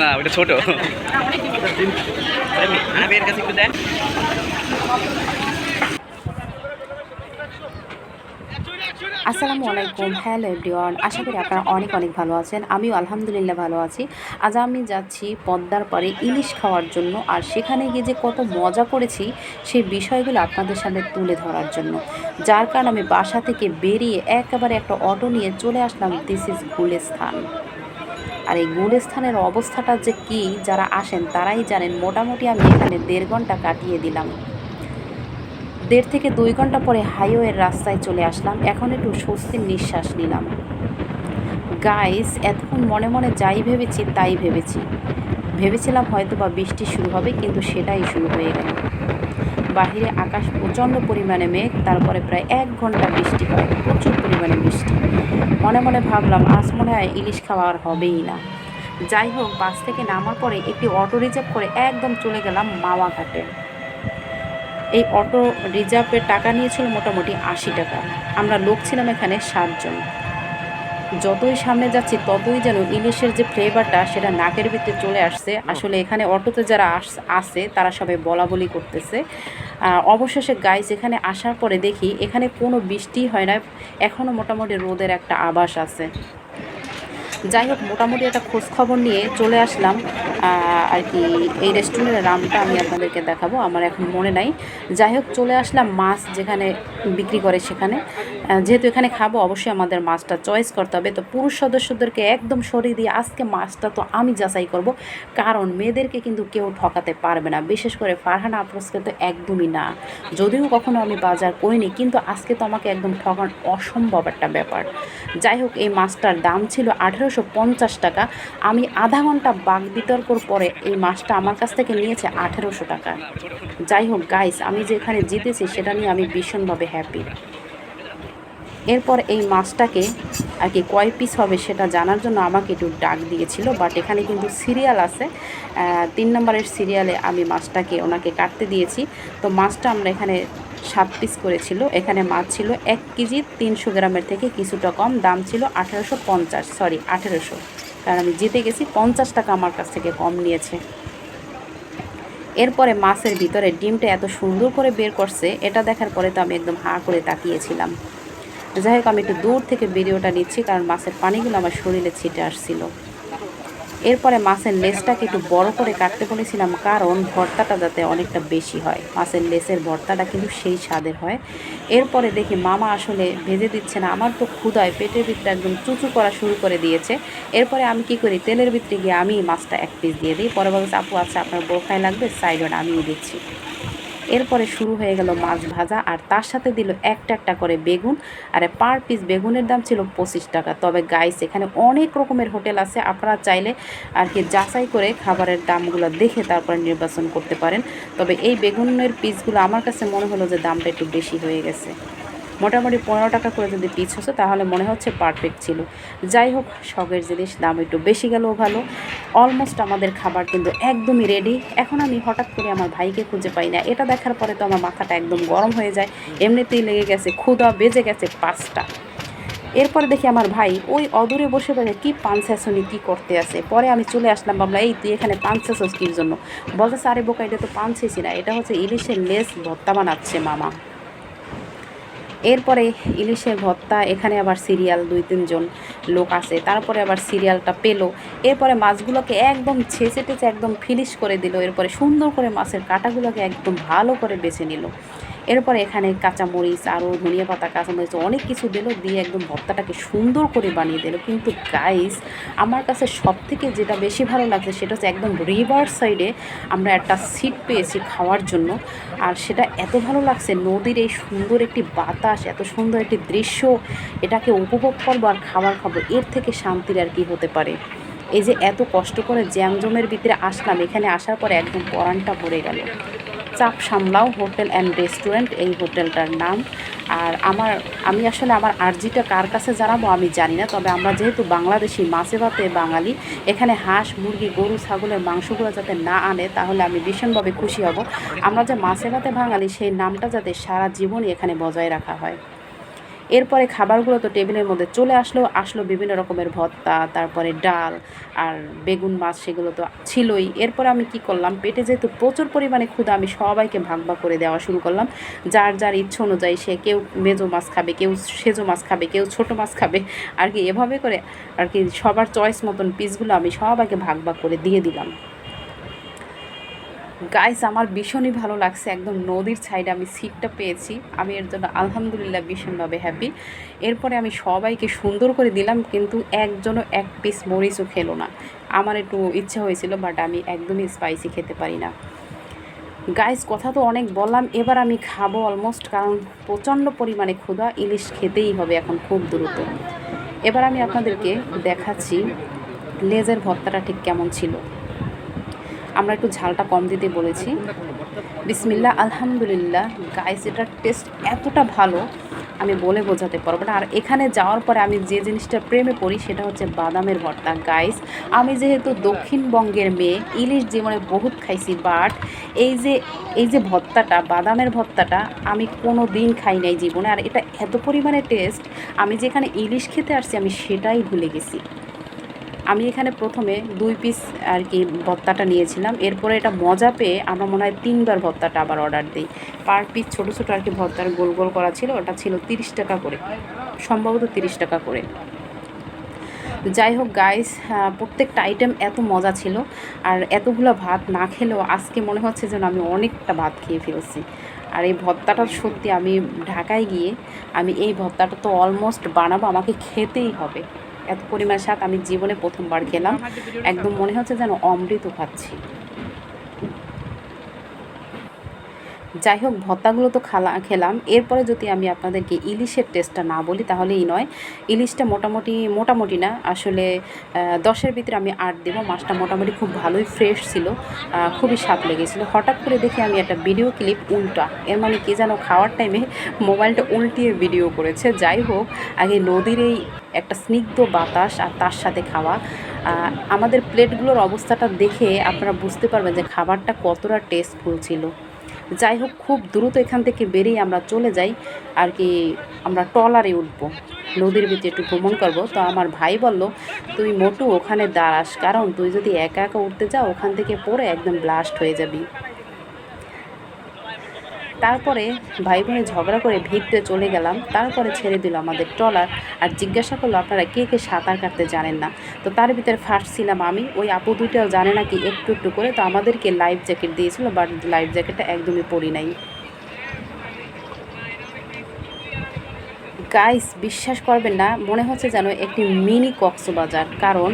না ওটা ছোট। আসসালামু আলাইকুম। হ্যালো এভরিওয়ান আশা করি আপনারা অনেক অনেক ভালো আছেন। আমিও আলহামদুলিল্লাহ ভালো আছি। আজ আমি যাচ্ছি পদ্মার পরে ইলিশ খাওয়ার জন্য আর সেখানে গিয়ে যে কত মজা করেছি সেই বিষয়গুলো আপনাদের সামনে তুলে ধরার জন্য। যার কারণে আমি বাসা থেকে বেরিয়ে একেবারে একটা অটো নিয়ে চলে আসলাম। দিস ইজ গুলেস্থান আর এই গুলেস্থানের অবস্থাটা যে কি, যারা আসেন তারাই জানেন। মোটামুটি আমি এখানে দেড় ঘণ্টা কাটিয়ে দিলাম। দেড় থেকে দুই ঘণ্টা পরে হাইওয়ের রাস্তায় চলে আসলাম। এখন একটু স্বস্তির নিঃশ্বাস নিলাম। গাইস এতক্ষণ মনে মনে যাই ভেবেছি, তাই ভেবেছি। ভেবেছিলাম হয়তো বা বৃষ্টি শুরু হবে, কিন্তু সেটাই শুরু হয়ে গেল। বাহিরে আকাশ প্রচণ্ড পরিমাণে মেঘ, তারপরে প্রায় এক ঘণ্টা বৃষ্টি হয়, প্রচুর পরিমাণে বৃষ্টি। মনে মনে ভাবলাম, আজ মনে হয় ইলিশ খাওয়া আর হবেই না। যাই হোক, বাস থেকে নামার পরে একটি অটো রিজার্ভ করে একদম চলে গেলাম মাওয়াঘাটে এই অটো রিজার্ভের টাকা নিয়েছিল মোটামুটি আশি টাকা। আমরা লোক ছিলাম এখানে সাতজন। যতই সামনে যাচ্ছি ততই যেন ইলিশের যে ফ্লেভারটা সেটা নাকের ভিতরে চলে আসছে। আসলে এখানে অটোতে যারা আস- আসে তারা সবাই বলা বলি করতেছে অবশেষে গাইস এখানে আসার পরে দেখি এখানে কোনো বৃষ্টি হয় না এখনও মোটামুটি রোদের একটা আভাস আছে। যাই হোক মোটামুটি একটা খোঁজখবর নিয়ে চলে আসলাম। আর কি এই রেস্টুরেন্টের নামটা আমি আপনাদেরকে দেখাবো, আমার এখন মনে নাই। যাই হোক, চলে আসলাম মাছ যেখানে বিক্রি করে সেখানে। যেহেতু এখানে খাব, অবশ্যই আমাদের মাছটা চয়েস করতে হবে। তো পুরুষ সদস্যদেরকে একদম সরিয়ে দিয়ে আজকে মাছটা তো আমি যাচাই করব, কারণ মেয়েদেরকে কিন্তু কেউ ঠকাতে পারবে না। বিশেষ করে ফারহানা আফরোজকে তো একদমই না। যদিও কখনো আমি বাজার করিনি, কিন্তু আজকে তো আমাকে একদম ঠকান অসম্ভব একটা ব্যাপার। যাই হোক, এই মাছটার দাম ছিল আঠেরোশো পঞ্চাশ টাকা। আমি আধা ঘণ্টা বাঘ বিতর্কর পরে এই মাছটা আমার কাছ থেকে নিয়েছে আঠেরোশো টাকা। যাই হোক গাইস আমি যেখানে জিতেছি সেটা নিয়ে আমি ভীষণভাবে হ্যাপি এরপর এই মাছটাকে আর কি কয় পিস হবে সেটা জানার জন্য আমাকে একটু ডাক দিয়েছিল বাট এখানে কিন্তু সিরিয়াল আছে। তিন নম্বরের সিরিয়ালে আমি মাছটাকে ওনাকে কাটতে দিয়েছি। তো মাছটা আমরা এখানে সাত পিস করেছিল। এখানে মাছ ছিল এক কেজি তিনশো গ্রামের থেকে কিছুটা কম, দাম ছিল আঠেরোশো পঞ্চাশ সরি আঠেরোশো। কারণ আমি জিতে গেছি, পঞ্চাশ টাকা আমার কাছ থেকে কম নিয়েছে। এরপরে মাছের ভিতরে ডিমটা এত সুন্দর করে বের করছে, এটা দেখার পরে তো আমি একদম হা করে তাকিয়েছিলাম। যাই হোক, আমি একটু দূর থেকে ভিডিওটা নিচ্ছি, কারণ মাছের পানিগুলো আমার শরীরে ছিটে আসছিল। এরপরে মাছের লেসটাকে একটু বড় করে কাটতে বলেছিলাম, কারণ ভর্তাটা যাতে অনেকটা বেশি হয়। মাছের লেসের ভর্তাটা কিন্তু সেই স্বাদের হয়। এরপরে দেখি মামা আসলে ভেজে দিচ্ছে না। আমার তো ক্ষুদায় পেটের ভিতরে একদম চুচু করা শুরু করে দিয়েছে। এরপরে আমি কি করি, তেলের ভিতরে গিয়ে আমি মাছটা এক পিস দিয়ে দিই। পরে বলছে আপু আছে আপনার বোরখায় লাগবে? সাইড আমিও দিচ্ছি। এরপরে শুরু হয়ে গেল মাছ ভাজা আর তার সাথে দিল একটা একটা করে বেগুন। আর পার পিস বেগুনের দাম ছিল পঁচিশ টাকা। তবে গাইস এখানে অনেক রকমের হোটেল আছে। আপনারা চাইলে আর কি যাচাই করে খাবারের দামগুলো দেখে তারপরে নির্বাচন করতে পারেন। তবে এই বেগুনের পিসগুলো আমার কাছে মনে হলো যে দামটা একটু বেশি হয়ে গেছে। মোটামুটি পনেরো টাকা করে যদি পিস হচ্ছে তাহলে মনে হচ্ছে পারফেক্ট ছিল। যাই হোক, শখের জিনিস, দাম একটু বেশি গেলেও ভালো। অলমোস্ট আমাদের খাবার কিন্তু একদমই রেডি এখন আমি হঠাৎ করে আমার ভাইকে খুঁজে পাই না। এটা দেখার পরে তো আমার মাথাটা একদম গরম হয়ে যায়। এমনিতেই লেগে গেছে ক্ষুদা বেজে গেছে পাঁচটা। এরপরে দেখি আমার ভাই ওই অদূরে বসে বসে কী পান শেষনি কী করতে আছে। পরে আমি চলে আসলাম বাবলা এই, তুই এখানে পান শেষস কির জন্য? বলতেছে, আরে বোকা, এটা তো পান শেষই না, এটা হচ্ছে ইলিশের লেস ভর্তা বানাচ্ছে মামা। এরপরে ইলিশের ভর্তা, এখানে আবার সিরিয়াল দুই, তিনজন লোক আছে। তারপরে আবার সিরিয়ালটা পেল। এরপরে মাছগুলোকে একদম ছেঁচে টেচে একদম ফিনিশ করে দিল। এরপরে সুন্দর করে মাছের কাঁটাগুলোকে একদম ভালো করে বেছে নিল। এরপরে এখানে কাঁচামরিচ আরও ধনিয়া পাতা, কাঁচামরিচ, অনেক কিছু দিল, দিয়ে একদম ভর্তাটাকে সুন্দর করে বানিয়ে দিল। কিন্তু গাইস আমার কাছে সব থেকে যেটা বেশি ভালো লাগছে, সেটা হচ্ছে একদম রিভার সাইডে আমরা একটা সিট পেয়েছি খাওয়ার জন্য। আর সেটা এত ভালো লাগছে, নদীর এই সুন্দর একটি বাতাস, এত সুন্দর একটি দৃশ্য, এটাকে উপভোগ করব আর খাবার খাব, এর থেকে শান্তির আর কি হতে পারে। এই যে এত কষ্ট করে জ্যামজমের ভিতরে আসলাম, এখানে আসার পরে একদম পরানটা ভরে গেল। চাপ সামলাও, হোটেল অ্যান্ড রেস্টুরেন্ট এই হোটেলটার নাম। আর আমার, আমি আসলে আমার আর্জিটা কার কাছে জানাব আমি জানি না, তবে আমরা যেহেতু বাংলাদেশি, মাছে ভাতে বাঙালি, এখানে হাঁস, মুরগি, গরু, ছাগলের মাংসগুলো যাতে না আনে, তাহলে আমি ভীষণভাবে খুশি হব। আমরা যে মাছে ভাতে বাঙালি, সেই নামটা যাতে সারা জীবনই এখানে বজায় রাখা হয়। এরপরে খাবারগুলো তো টেবিলের মধ্যে চলে আসলো আসলো বিভিন্ন রকমের ভর্তা, তারপরে ডাল আর বেগুন মাছ সেগুলো তো ছিলই। এরপরে আমি কি করলাম, পেটে যেহেতু প্রচুর পরিমাণে ক্ষুধা, আমি সবাইকে ভাগ ভাগ করে দেওয়া শুরু করলাম। যার যার ইচ্ছে অনুযায়ী সে কেউ মেজো মাছ খাবে, কেউ সেজো মাছ খাবে, কেউ ছোট মাছ খাবে, আর কি এভাবে করে আর কি সবার চয়েস মতন পিসগুলো আমি সবাইকে ভাগ ভাগ করে দিয়ে দিলাম। গাইস আমার ভীষণই ভালো লাগছে। একদম নদীর সাইডে আমি সিটটা পেয়েছি। আমি এর জন্য আলহামদুলিল্লাহ ভীষণভাবে হ্যাপি এরপরে আমি সবাইকে সুন্দর করে দিলাম, কিন্তু একজনও এক পিস মরিচও খেলো না। আমার একটু ইচ্ছা হয়েছিল বাট আমি একদমই স্পাইসি খেতে পারি না। গাইস কথা তো অনেক বললাম, এবার আমি খাব অলমোস্ট কারণ প্রচণ্ড পরিমাণে ক্ষুধা, ইলিশ খেতেই হবে এখন খুব দ্রুত। এবার আমি আপনাদেরকে দেখাচ্ছি লেজের ভর্তাটা ঠিক কেমন ছিল। আমরা একটু ঝালটা কম দিতে বলেছি। বিসমিল্লা, আলহামদুলিল্লাহ। গাইস এটার টেস্ট এতটা ভালো, আমি বলে বোঝাতে পারব না। আর এখানে যাওয়ার পরে আমি যে জিনিসটা প্রেমে পড়ি, সেটা হচ্ছে বাদামের ভর্তা। গাইস আমি যেহেতু দক্ষিণবঙ্গের মেয়ে, ইলিশ জীবনে বহুত খাইছি বাট এই যে এই যে ভর্তাটা, বাদামের ভর্তাটা, আমি কোনো দিন খাই নাই জীবনে। আর এটা এত পরিমাণে টেস্ট আমি যেখানে ইলিশ খেতে আসছি, আমি সেটাই ভুলে গেছি। আমি এখানে প্রথমে দুই পিস আর কি ভত্তাটা নিয়েছিলাম। এরপরে এটা মজা পেয়ে আমরা মনে হয় তিনবার ভত্তাটা আবার অর্ডার দিই। পার পিস ছোটো ছোটো আর কি ভত্তার গোল গোল করা ছিল, ওটা ছিল তিরিশ টাকা করে। সম্ভবত তিরিশ টাকা করে। যাই হোক গাইস প্রত্যেকটা আইটেম এত মজা ছিল। আর এতগুলো ভাত না খেলেও আজকে মনে হচ্ছে যেন আমি অনেকটা ভাত খেয়ে ফেলছি। আর এই ভর্তাটা সত্যি আমি ঢাকায় গিয়ে আমি এই ভত্তাটা তো অলমোস্ট বানাবো, আমাকে খেতেই হবে। এত পরিমাণ শাক আমি জীবনে প্রথমবার খেলাম। একদম মনে হচ্ছে যেন অমৃত খাচ্ছি যাই হোক ভর্তাগুলো তো খালা, খেলাম। এরপরে যদি আমি আপনাদেরকে ইলিশের টেস্টটা না বলি তাহলেই নয়। ইলিশটা মোটামুটি মোটামুটি না, আসলে দশের ভিতরে আমি আট দেবো। মাছটা মোটামুটি খুব ভালোই ফ্রেশ ছিল খুবই স্বাদ লেগেছিলো। হঠাৎ করে দেখি আমি একটা ভিডিও ক্লিপ উল্টা। এর মানে কি যেন খাওয়ার টাইমে মোবাইলটা উল্টিয়ে ভিডিও করেছে। যাই হোক, আগে নদীর এই একটা স্নিগ্ধ বাতাস আর তার সাথে খাওয়া। আমাদের প্লেটগুলোর অবস্থাটা দেখে আপনারা বুঝতে পারবেন যে খাবারটা কতটা টেস্টফুল ছিল। যাই হোক, খুব দ্রুত এখান থেকে বেরিয়ে আমরা চলে যাই আর কি আমরা টলারে উঠব। নদীর ভিতরে একটু ভ্রমণ করব। তো আমার ভাই বলল, তুই মোটু, ওখানে দাঁড়াস। কারণ তুই যদি একা একা উঠতে যাও, ওখান থেকে পড়ে একদম ব্লাস্ট হয়ে যাবি। তারপরে ভাই বোনে ঝগড়া করে ভিড়তে চলে গেলাম, তারপরে ছেড়ে দিল আমাদের ট্রলার। আর জিজ্ঞাসা করল, আপনারা কে কে সাঁতার কাটতে জানেন না? তো তার ভিতরে ফার্স্ট ছিলাম আমি, ওই আপু দুইটাও জানে না কি, একটু একটু করে। তো আমাদেরকে লাইফ জ্যাকেট দিয়েছিল বাট লাইফ জ্যাকেটটা একদমই পরি নাই। গাইস বিশ্বাস করবেন না, মনে হচ্ছে যেন একটি মিনি কক্সবাজার। কারণ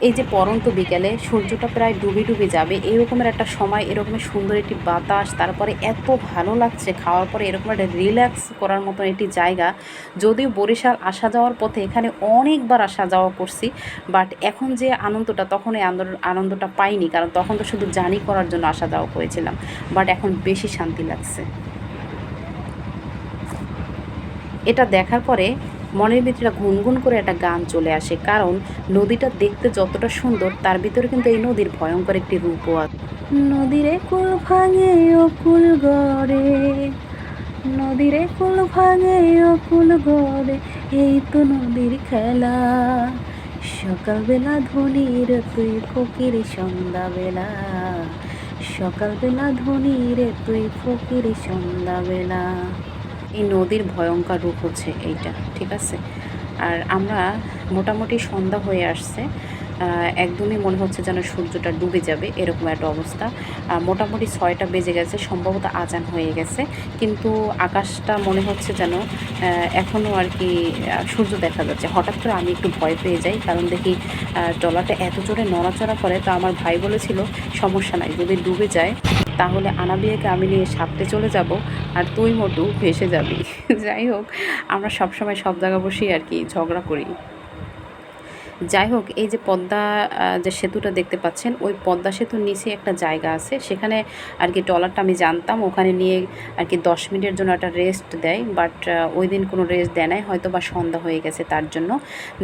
এই যে পরন্ত বিকেলে সূর্যটা প্রায় ডুবে ডুবে যাবে, এরকমের একটা সময়, এরকমের সুন্দর একটি বাতাস, তারপরে এত ভালো লাগছে খাওয়ার পরে, এরকম একটা রিল্যাক্স করার মতন একটি জায়গা। যদিও বরিশাল আসা যাওয়ার পথে এখানে অনেকবার আসা যাওয়া করছি বাট এখন যে আনন্দটা, তখন এই আনন্দ- আনন্দটা পাইনি, কারণ তখন তো শুধু জার্নি করার জন্য আসা যাওয়া করেছিলাম বাট এখন বেশি শান্তি লাগছে। এটা দেখার পরে মনের ভিতরে গুনগুন করে একটা গান চলে আসে, কারণ নদীটা দেখতে যতটা সুন্দর, তার ভিতরে কিন্তু এই নদীর ভয়ঙ্কর একটি রূপও আছে নদীরে কুল ভাঙে ও কুল গড়ে, নদীরে কুল ভাঙে ও কুল গড়ে, এই তো নদীর খেলা। সকালবেলা ধনির তুই ফকির, সন্ধ্যাবেলা। সকালবেলা ধনির তুই ফকির, সন্ধ্যাবেলা। এই নদীর ভয়ঙ্কর রূপ হচ্ছে এইটা, ঠিক আছে? আর আমরা মোটামুটি সন্ধ্যা হয়ে আসছে একদমই মনে হচ্ছে যেন সূর্যটা ডুবে যাবে, এরকম একটা অবস্থা। মোটামুটি ছয়টা বেজে গেছে, সম্ভবত আজান হয়ে গেছে, কিন্তু আকাশটা মনে হচ্ছে যেন এখনও আর কি সূর্য দেখা যাচ্ছে। হঠাৎ করে আমি একটু ভয় পেয়ে যাই, কারণ দেখি ট্রলারটা এত জোরে নড়াচড়া করে, তো আমার ভাই বলেছিল, সমস্যা নাই, যদি ডুবে যায় তাহলে আনাবিয়াকে আমি নিয়ে সাপতে চলে যাব আর তুই মোটু ভেসে যাবি। যাই হোক, আমরা সবসময় সব জায়গা বসেই আর কি ঝগড়া করি। যাই হোক এই যে পদ্মা যে সেতুটা দেখতে পাচ্ছেন ওই পদ্মা সেতুর নিচে একটা জায়গা আছে। সেখানে আর কি ট্রলারটা আমি জানতাম ওখানে নিয়ে আর কি দশ মিনিটের জন্য একটা রেস্ট দেয় বাট ওই দিন কোনো রেস্ট দেয় নাই হয়তো বা সন্ধ্যা হয়ে গেছে তার জন্য।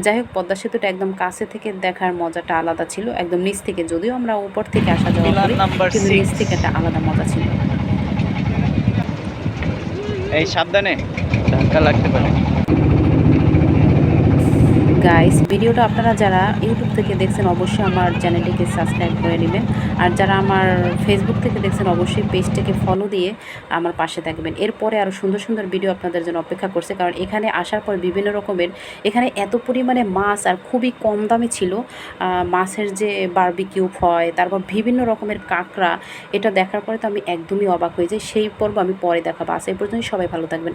যাই হোক পদ্মা সেতুটা একদম কাছে থেকে দেখার মজাটা আলাদা ছিল একদম নিচ থেকে যদিও আমরা উপর থেকে আসা যাওয়া করি কিন্তু নিচ থেকে একটা আলাদা মজা ছিল। এই সাবধানে ধাক্কা লাগতে পারে। গাইস ভিডিওটা আপনারা যারা ইউটিউব থেকে দেখছেন, অবশ্যই আমার চ্যানেলটিকে সাবস্ক্রাইব করে নেবেন। আর যারা আমার ফেসবুক থেকে দেখছেন, অবশ্যই পেজটাকে ফলো দিয়ে আমার পাশে থাকবেন। এরপরে আরও সুন্দর সুন্দর ভিডিও আপনাদের জন্য অপেক্ষা করছে, কারণ এখানে আসার পর বিভিন্ন রকমের, এখানে এত পরিমাণে মাছ আর খুবই কম দামে ছিল। মাছের যে বারবিকিউ হয়, তারপর বিভিন্ন রকমের কাঁকড়া, এটা দেখার পরে তো আমি একদমই অবাক হয়ে যাই। সেই পর্ব আমি পরে দেখাবো। আসে এই পর্যন্ত সবাই ভালো থাকবেন।